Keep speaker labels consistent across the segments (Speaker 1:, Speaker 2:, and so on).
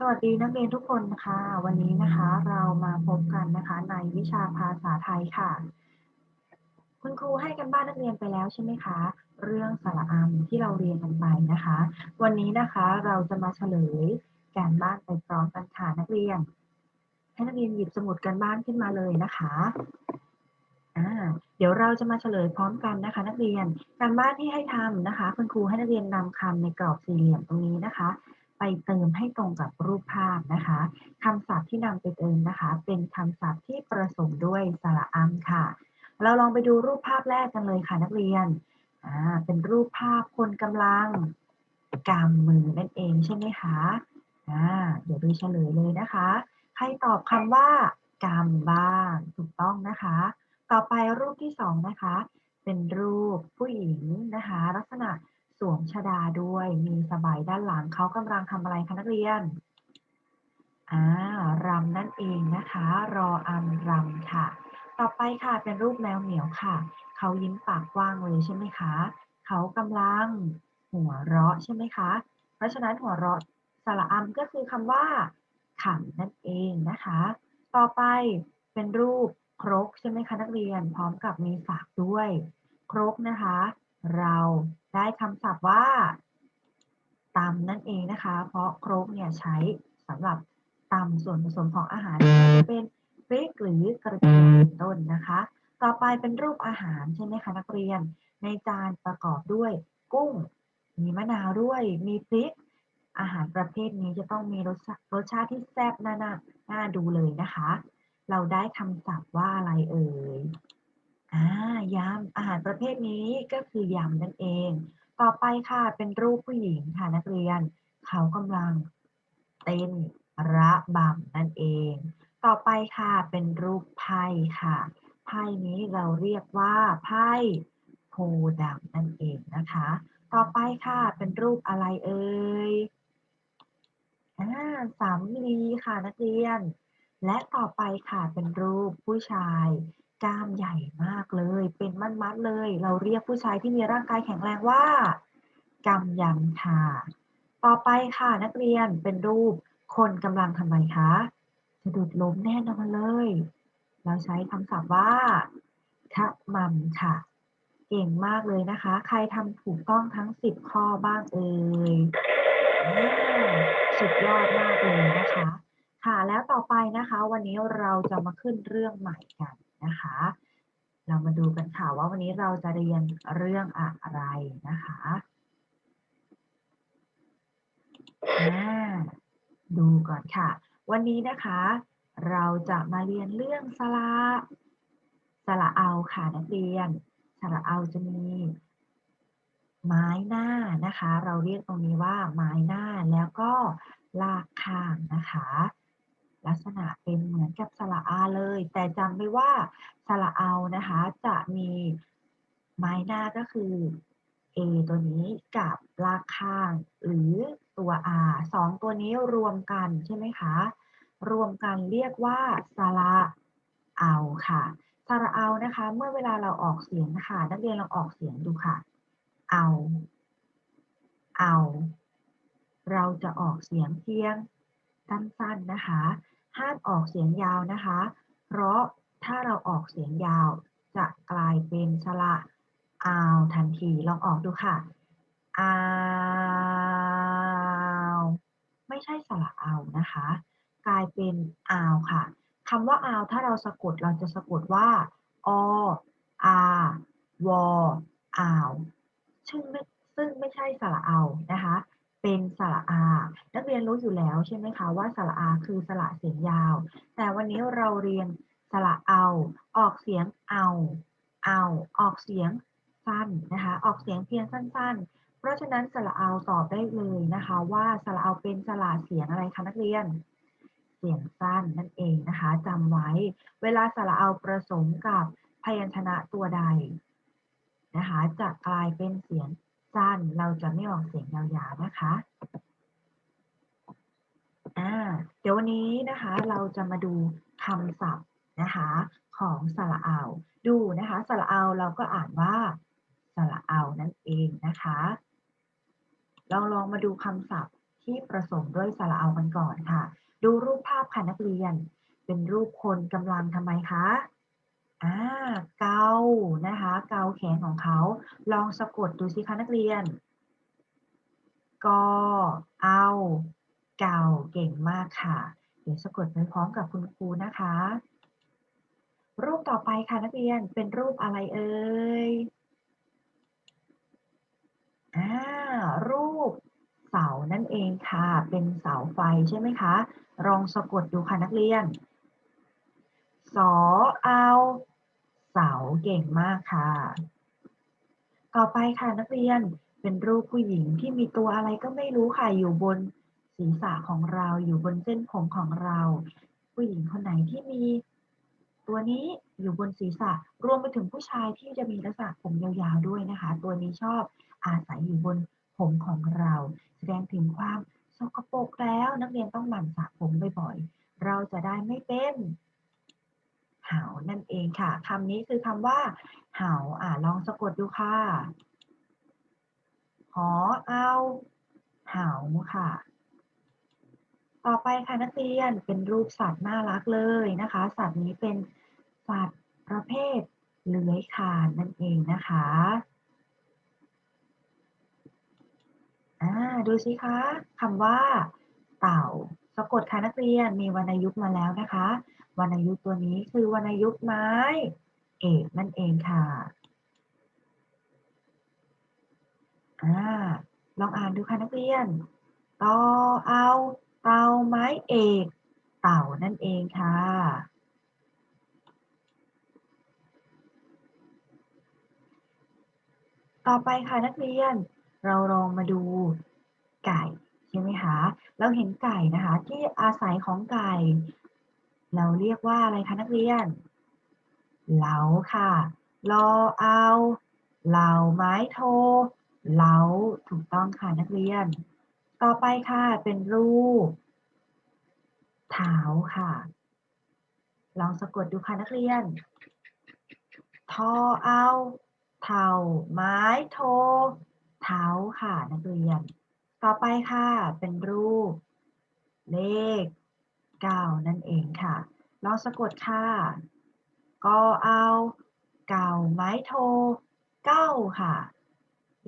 Speaker 1: สวัสดีนักเรียนทุกคนค่ะ วันนี้นะคะเรามาพบกันนะคะในวิชาภาษาไทยค่ะ คุณครูให้กันบ้านนักเรียนไปแล้วใช่ไหมคะ เรื่องสระอัมที่เราเรียนกันไปนะคะ วันนี้นะคะเราจะมาเฉลยการบ้านไปพร้อมกันค่ะนักเรียน ให้นักเรียนหยิบสมุดกันบ้านขึ้นมาเลยนะคะอ่าเดี๋ยวเราจะมาเฉลยพร้อมกันนะคะ นักเรียนการบ้านที่ให้ทำนะคะ คุณครูให้นักเรียนนำคำในกรอบสี่เหลี่ยมตรงนี้นะคะ ไปเติมให้ตรงกับรูปภาพนะคะคำศัพท์ที่นำไปเติมนะคะ เป็นคำศัพท์ที่ประสมด้วยสระอัมค่ะ เราลองไปดูรูปภาพแรกกันเลยค่ะนักเรียนอ่าเป็นรูปภาพคนกำลังกำมือนั่นเองใช่ไหมคะอ่าเดี๋ยวดูเฉลยเลยนะคะ ใครตอบคำว่ากำบ้างถูกต้องนะคะ ต่อไปรูปที่สองนะคะ เป็นรูปผู้หญิงนะคะ ลักษณะ สวมชดาด้วย มีสบายด้านหลังเขากำลังทำอะไรคะนักเรียนอ่ารำนั่นเองนะคะ รออันรำค่ะ ต่อไปค่ะเป็นรูปแมวเหมียวค่ะ เขายิ้มปากกว้างเลยใช่ไหมคะ เขากำลังหัวเราะใช่ไหมคะ เพราะฉะนั้นหัวเราะสระอัมก็คือคำว่าขำนั่นเองนะคะ ต่อไปเป็นรูปครกใช่ไหมคะนักเรียนพร้อมกับมีฝากด้วย ครกนะคะ เราได้คำศัพท์ว่าตำนั่นเองนะคะ เพราะครกเนี่ยใช้สำหรับตำส่วนผสมของอาหารจะเป็นพริกหรือกระเทียมเป็นต้นนะคะ ต่อไปเป็นรูปอาหารใช่ไหมคะนักเรียน ในจานประกอบด้วยกุ้ง มีมะนาวด้วย มีพริก อาหารประเภทนี้จะต้องมีรสชาติรสชาติที่แซ่บน่าน่าดูเลยนะคะ เราได้คำศัพท์ว่าอะไรเอ่ย อ่ายำอาหารประเภทนี้ก็คือยำนั่นเอง ต่อไปค่ะเป็นรูปผู้หญิงค่ะนักเรียน เขากำลังเต้นระบำนั่นเอง ต่อไปค่ะเป็นรูปไพ่ค่ะ ไพ่นี้เราเรียกว่าไพ่โพดำนั่นเองนะคะ ต่อไปค่ะเป็นรูปอะไรเอ่ยอ่าสำลีค่ะนักเรียน และต่อไปค่ะเป็นรูปผู้ชาย กล้ามใหญ่มากเลย เป็นมัดๆเลย เราเรียกผู้ชายที่มีร่างกายแข็งแรงว่ากำยำค่ะ ต่อไปค่ะนักเรียนเป็นรูปคนกำลังทำไมคะสะดุดล้มแน่นอนเลย เราใช้คำศัพท์ว่าขมัมค่ะ เก่งมากเลยนะคะ ใครทำถูกต้องทั้ง10ข้อบ้างเอ่ยอ่สุดยอดมากเลยนะคะ ค่ะแล้วต่อไปนะคะ วันนี้เราจะมาขึ้นเรื่องใหม่กัน นะคะ เรามาดูกันค่ะว่าวันนี้เราจะเรียนเรื่องอะไรนะคะอ่าดูก่อนค่ะ วันนี้นะคะ เราจะมาเรียนเรื่องสระสระเอาค่ะนักเรียนสระเอาจะมี ไม้หน้านะคะ เราเรียกตรงนี้ว่าไม้หน้าแล้วก็ลากข้างนะคะ ลักษณะเป็นเหมือนกับสระอาเลย แต่จำไว้ว่าสระเอานะคะ จะมีไม้หน้าก็คือ A ตัวนี้กับลากข้าง หรือตัว R สองตัวนี้รวมกันใช่ไหมคะ รวมกันเรียกว่าสระเอาค่ะสระเอานะคะ เมื่อเวลาเราออกเสียงนะคะนักเรียนลองออกเสียงดูค่ะ เอา เอา เราจะออกเสียงเพียงสั้นๆนะคะ ห้ามออกเสียงยาวนะคะ เพราะถ้าเราออกเสียงยาวจะกลายเป็นสระอาวทันที ลองออกดูค่ะอาวไม่ใช่สระอานะคะ กลายเป็นอาวค่ะคำว่าอาวถ้าเราสะกดเราจะสะกดว่าออาวออาวซึ่งไม่ซึ่งไม่ใช่สระเอานะคะ เป็นสระอา นักเรียนรู้อยู่แล้วใช่ไหมคะว่าสระอาคือสระเสียงยาว แต่วันนี้เราเรียนสระเอา ออกเสียงเอา เอา ออกเสียงสั้นนะคะ ออกเสียงเพียงสั้น ๆ เพราะฉะนั้นสระเอาตอบได้เลยนะคะว่าสระเอาเป็นสระเสียงอะไรคะนักเรียน เสียงสั้นนั่นเองนะคะจำไว้ เวลาสระเอาผสมกับพยัญชนะตัวใดนะคะจะกลายเป็นเสียง สั้นเราจะไม่ออกเสียงยาวๆนะคะอ่าเดี๋ยววันนี้นะคะเราจะมาดูคำศัพท์นะคะของสระเอา ดูนะคะสระเอาเราก็อ่านว่าสระเอานั่นเองนะคะลองลองมาดูคำศัพท์ที่ผสมด้วยสระเอากันก่อนค่ะ ดูรูปภาพค่ะนักเรียน เป็นรูปคนกำลังทำไมคะ อ่าเกานะคะ เกาแขนของเขา ลองสะกดดูสิคะนักเรียนกอเอา เกาเก่งมากค่ะ เดี๋ยวสะกดไปพร้อมกับคุณครูนะคะ รูปต่อไปค่ะนักเรียนเป็นรูปอะไรเอ่ยอ่ารูปเสานั่นเองค่ะ เป็นเสาไฟใช่ไหมคะลองสะกดดูค่ะนักเรียน สอเอาเสาเก่งมากค่ะ ต่อไปค่ะนักเรียนเป็นรูปผู้หญิงที่มีตัวอะไรก็ไม่รู้ค่ะอยู่บนศีรษะของเราอยู่บนเส้นผมของเรา ผู้หญิงคนไหนที่มี ตัวนี้อยู่บนศีรษะรวมไปถึงผู้ชายที่จะมีลักษณะผมยาวๆด้วยนะคะ ตัวนี้ชอบอาศัยอยู่บนผมของเรา แสดงถึงความสกปรกแล้ว นักเรียนต้องหมั่นสระผมบ่อยๆเราจะได้ไม่เป็น หานั่นเองค่ะคำนี้คือคำว่าเหาอ่าลองสะกดดูค่ะหอเอาเหาค่ะ ต่อไปค่ะนักเรียนเป็นรูปสัตว์น่ารักเลยนะคะ สัตว์นี้เป็นสัตว์ประเภทเลื้อยคลานนั่นเองนะคะอ่าดูสิคะคำว่า เต่าสะกดค่ะนักเรียนมีวรรณยุกต์มาแล้วนะคะ วรรณยุกต์ตัวนี้คือวรรณยุกต์ไม้ เอกนั่นเองค่ะอ่าลองอ่านดูค่ะนักเรียนต่อเอาเตาไม้เอกเต่านั่นเองค่ะ ต่อไปค่ะนักเรียนเราลองมาดูไก่ใช่ไหมคะ เราเห็นไก่นะคะที่อาศัยของไก่ เราเรียกว่าอะไรคะนักเรียน เหลาค่ะ รอเอา เหลาไม้โท เหลาถูกต้องค่ะนักเรียน ต่อไปค่ะเป็นรูปเท้าค่ะ ลองสะกดดูค่ะนักเรียน ทอเอาเท่าไม้โท เท้าค่ะนักเรียน ต่อไปค่ะเป็นรูป เลข เก้านั่นเองค่ะลองสะกดค่ะก็เอาเก่าไม้โทเก้าค่ะ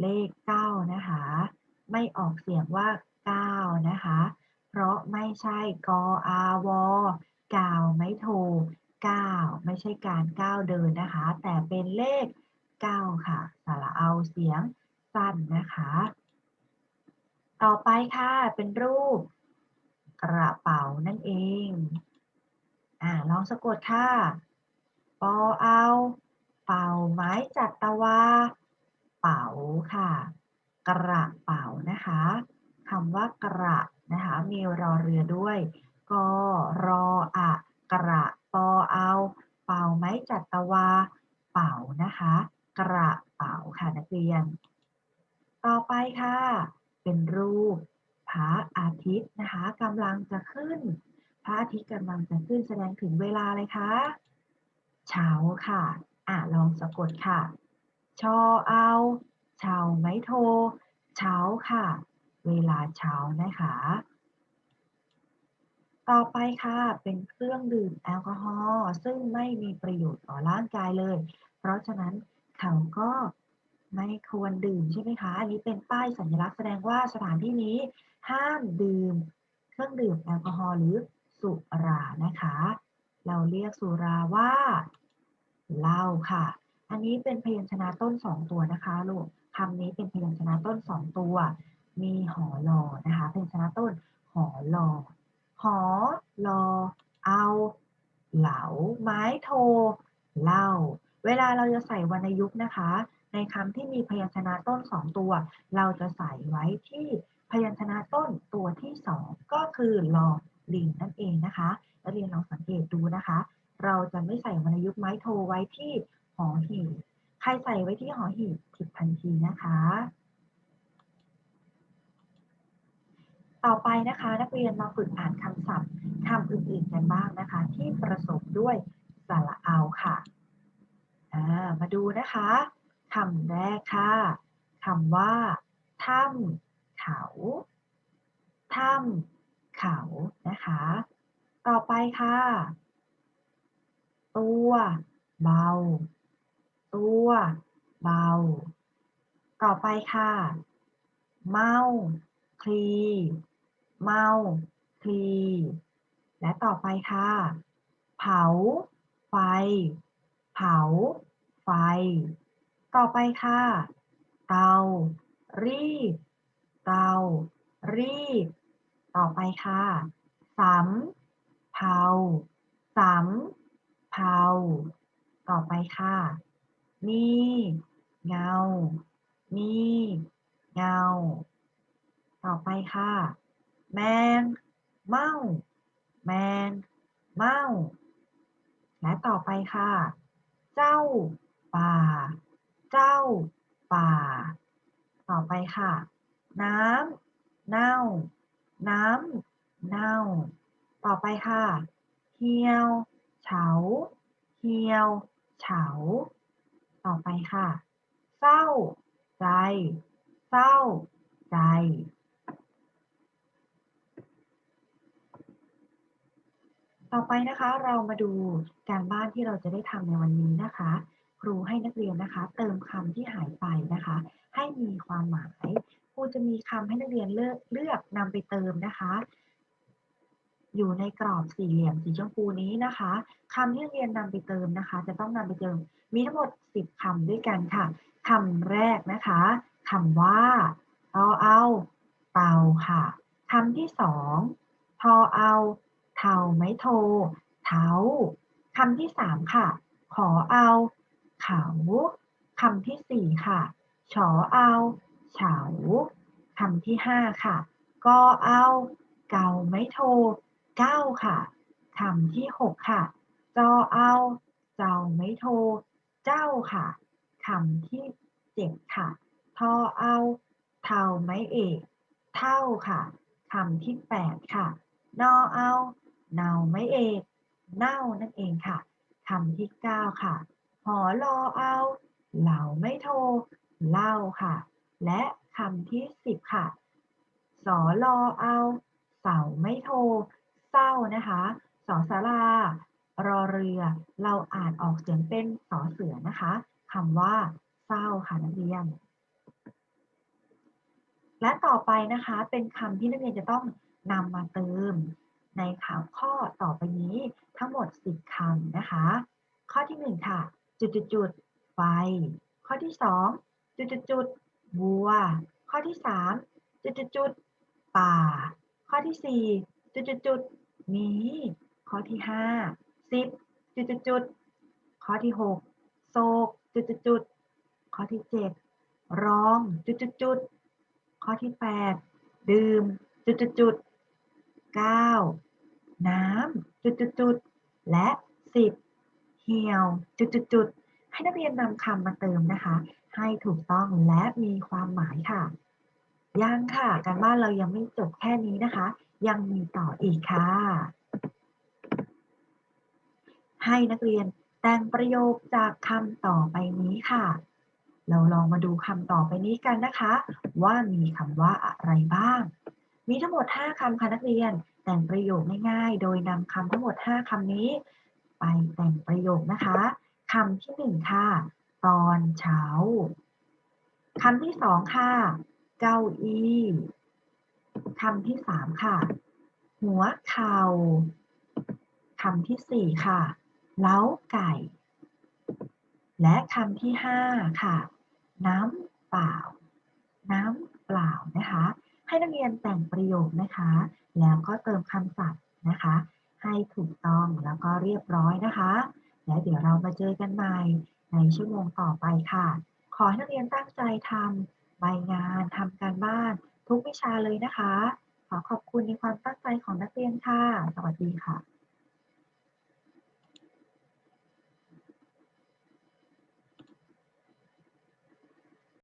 Speaker 1: เลขเก้านะคะ ไม่ออกเสียงว่าเก้านะคะ เพราะไม่ใช่กออาวอกาไม่โทเก้าไม่ใช่การก้าวเดินนะคะ แต่เป็นเลขเก้าค่ะ สระเอาเสียงสั้นนะคะ ต่อไปค่ะเป็นรูป กระเป๋านั่นเอง อ่าลองสะกดค่ะ ปอเอา เป่าไม้จัดตะวา เป๋าค่ะ กระเป๋านะคะคำว่ากระนะคะมีรอเรือด้วยกรออะกระปอเอา เป่าไม้จัดตะวา เป๋านะคะ กระเป๋าค่ะนักเรียน ต่อไปค่ะ เป็นรูป พระอาทิตย์นะคะกำลังจะขึ้น พระอาทิตย์กำลังจะขึ้นแสดงถึงเวลาเลยคะเช้าค่ะ อะลองสะกดค่ะ ชอเอาเช้าไม้โท เช้าค่ะ เวลาเช้านะคะ ต่อไปค่ะเป็นเครื่องดื่มแอลกอฮอล์ซึ่งไม่มีประโยชน์ต่อร่างกายเลย เพราะฉะนั้นเขาก็ ไม่ควรดื่มใช่ไหมคะ อันนี้เป็นป้ายสัญลักษณ์แสดงว่าสถานที่นี้ ห้ามดื่ม เครื่องดื่มแอลกอฮอล์หรือสุรานะคะ เราเรียกสุราว่าเหล้าค่ะ อันนี้เป็นพยัญชนะต้นสองตัวนะคะลูกคำนี้เป็นพยัญชนะต้นสองตัว มีหอลอนะคะพยัญชนะต้นหอลอหอลอเอา เหลา ไม้โท เหล้า เวลาเราจะใส่วรรณยุกต์นะคะ ในคำที่มีพยัญชนะต้นสองตัว เราจะใส่ไว้ที่พยัญชนะต้นตัวที่สองก็คือลอลิงนั่นเองนะคะนักเรียนลองสังเกตดูนะคะ เราจะไม่ใส่วรรณยุกต์ไม้โทไว้ที่หอหีบใครใส่ไว้ที่หอหีบผิดทันทีนะคะ ต่อไปนะคะนักเรียนมาฝึกอ่านคำศัพท์คำอื่นๆกันบ้างนะคะ ที่ประสบด้วยสระเอาค่ะ มาดูนะคะ คำแรกค่ะคำว่าถ้ำเขาถ้ำเขานะคะ ต่อไปค่ะ ตัวเบา ตัวเบา ต่อไปค่ะ เมาคลี เมาคลี และต่อไปค่ะ เผา ไฟ เผา ไฟ ต่อไปค่ะ เตา รีดเตา รีดต่อไปค่ะสำเภาสำเภาต่อไปค่ะ มีเงา มีเงา ต่อไปค่ะ แมง เมาแมง เมาและต่อไปค่ะ เจ้าป่า เจ้าป่า ต่อไปค่ะ น้ำเน่า น้ำเน่า ต่อไปค่ะเหี่ยวเฉาเหี่ยวเฉา ต่อไปค่ะ เศร้า ใจ เศร้า ใจ ต่อไปนะคะเรามาดูการบ้านที่เราจะได้ทำในวันนี้นะคะ ครูให้นักเรียนนะคะ เติมคำที่หายไปนะคะ ให้มีความหมายครูจะมีคำให้นักเรียนเลือกเลือกนำไปเติมนะคะ อยู่ในกรอบสี่เหลี่ยมสีชมพูนี้นะคะคำที่นักเรียนนำไปเติมนะคะ จะต้องนำไปเติมมีทั้งหมด10คำด้วยกันค่ะคำแรกนะคะคำว่าตอเอาเตาค่ะคำที่สองทอเอาเทาไม้โทเท้าคำที่สามค่ะ ขอเอา เขาคำที่สี่ค่ะฉอเอาเฉาคำที่ห้าค่ะก็เอา เก่าไม่โทเก้าค่ะคำที่หกค่ะจอเอา เจ้าไม่โทเจ้าค่ะคำที่เจ็ดค่ะทอเอาเท่าไม่เอกเท่าค่ะคำที่แปดค่ะนอเอาเนาไม่เอกเน่านั่นเองค่ะคำที่เก้าค่ะ หอรอเอาเหล่าไม่โทรเล่าค่ะ และคำที่สิบค่ะสอรอเอาเสาไม่โทรเศร้านะคะสอสารารอเรือ เราอ่านออกเสียงเป็นสอเสือนะคะคำว่าเศร้าค่ะนักเรียน และต่อไปนะคะเป็นคำที่นักเรียนจะต้องนำมาเติม ในข่าวข้อต่อไปนี้ทั้งหมด 10คำนะคะ ข้อที่ 1 ค่ะ จุดจุดจุดไฟ ข้อที่2จุดจุดจุดวัว ข้อที่3จุดจุดจุดป่า ข้อที่4จุดจุดจุดหมีข้อที่5 10จุดจุดจุดข้อที่6โศกจุดจุดจุดข้อที่7ร้องจุดจุดจุดข้อที่8ดื่มจุดจุดจุด9น้ำจุดจุดจุดและ10 เหี่ยวจุดจุดจุดให้นักเรียนนำคำมาเติมนะคะ ให้ถูกต้องและมีความหมายค่ะ ยังค่ะ การบ้านเรายังไม่จบแค่นี้นะคะ ยังมีต่ออีกค่ะ ให้นักเรียนแต่งประโยคจากคำต่อไปนี้ค่ะ เราลองมาดูคำต่อไปนี้กันนะคะ ว่ามีคำว่าอะไรบ้าง มีทั้งหมด 5คำค่ะนักเรียน แต่งประโยคง่ายๆ โดยนำคำทั้งหมด 5คำนี้ ไปแต่งประโยคนะคะคำที่1ค่ะ ตอนเช้าคำที่2ค่ะ เก้าอี้คำที่3ค่ะ หัวเข่าคำที่4ค่ะ เล้าไก่ และคำที่5ค่ะ น้ำเปล่า น้ำเปล่านะคะ ให้นักเรียนแต่งประโยคนะคะ แล้วก็เติมคำศัพท์นะคะ ให้ถูกต้องแล้วก็เรียบร้อยนะคะ แล้วเดี๋ยวเรามาเจอกันใหม่ในชั่วโมงต่อไปค่ะ ขอให้นักเรียนตั้งใจทำใบงานทำการบ้านทุกวิชาเลยนะคะ ขอขอบคุณในความตั้งใจของนักเรียนค่ะ สวัสดีค่ะ